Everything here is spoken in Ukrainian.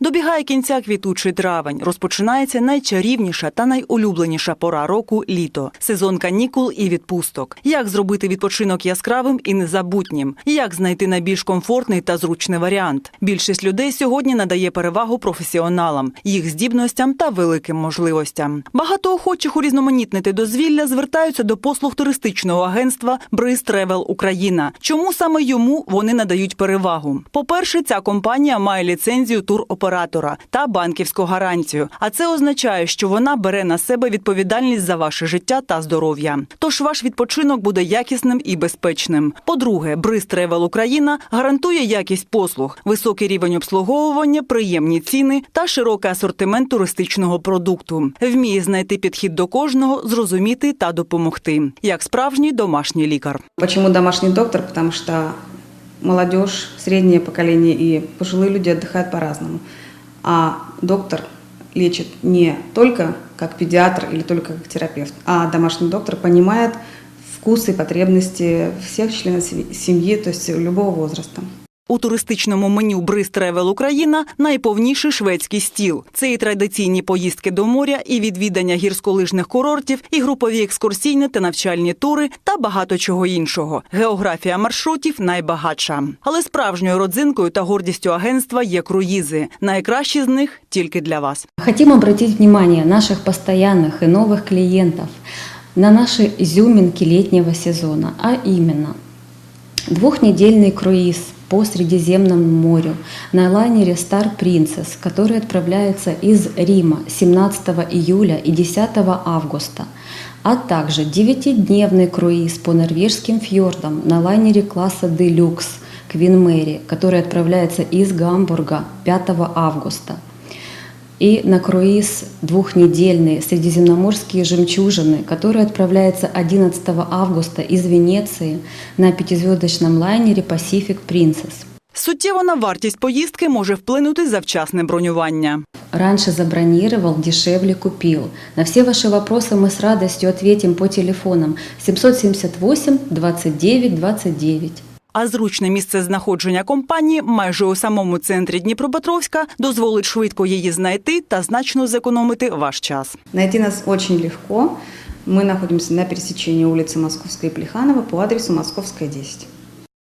Добігає кінця квітучий травень. Розпочинається найчарівніша та найулюбленіша пора року літо, сезон канікул і відпусток. Як зробити відпочинок яскравим і незабутнім? Як знайти найбільш комфортний та зручний варіант? Більшість людей сьогодні надає перевагу професіоналам, їх здібностям та великим можливостям. Багато охочих урізноманітнити дозвілля звертаються до послуг туристичного агентства Бриз Тревел Україна. Чому саме йому вони надають перевагу? По-перше, ця компанія має ліцензію туроператора та банківську гарантію. А це означає, що вона бере на себе відповідальність за ваше життя та здоров'я. Тож ваш відпочинок буде якісним і безпечним. По-друге, Бриз Тревел Україна гарантує якість послуг, високий рівень обслуговування, приємні ціни та широкий асортимент туристичного продукту. Вміє знайти підхід до кожного, зрозуміти та допомогти, як справжній домашній лікар. Почему домашний доктор? Потому что молодежь, среднее поколение и пожилые люди отдыхают по-разному. А доктор лечит не только как педиатр или только как терапевт, а домашний доктор понимает вкусы и потребности всех членов семьи- то есть любого возраста. У туристичному меню Бриз Тревел Україна найповніший шведський стіл. Це і традиційні поїздки до моря, і відвідання гірськолижних курортів, і групові екскурсійні та навчальні тури, та багато чого іншого. Географія маршрутів найбагатша. Але справжньою родзинкою та гордістю агентства є круїзи. Найкращі з них тільки для вас. Хотим обратить внимание наших постоянных и новых клиентов на наши изюминки летнего сезона, а именно двухнедельный круиз по Средиземному морю на лайнере Star Princess, который отправляется из Рима 17 июля и 10 августа, а также девятидневный круиз по норвежским фьордам на лайнере класса Deluxe Queen Mary, который отправляется из Гамбурга 5 августа и на круиз двухнедельный «Средиземноморские жемчужины», который отправляется 11 августа из Венеции на пятизвездочном лайнере Pacific Princess. Суттєво на вартість поїздки може вплинути завчасне бронювання. Раньше забронировал, дешевле купил. На все ваши вопросы мы с радостью ответим по телефонам 778 29 29. А зручне місце знаходження компанії майже у самому центрі Дніпропетровська дозволить швидко її знайти та значно зекономити ваш час. Найти нас очень легко. Мы находимся на пересечении улицы Московской и Плеханова по адресу Московская, 10.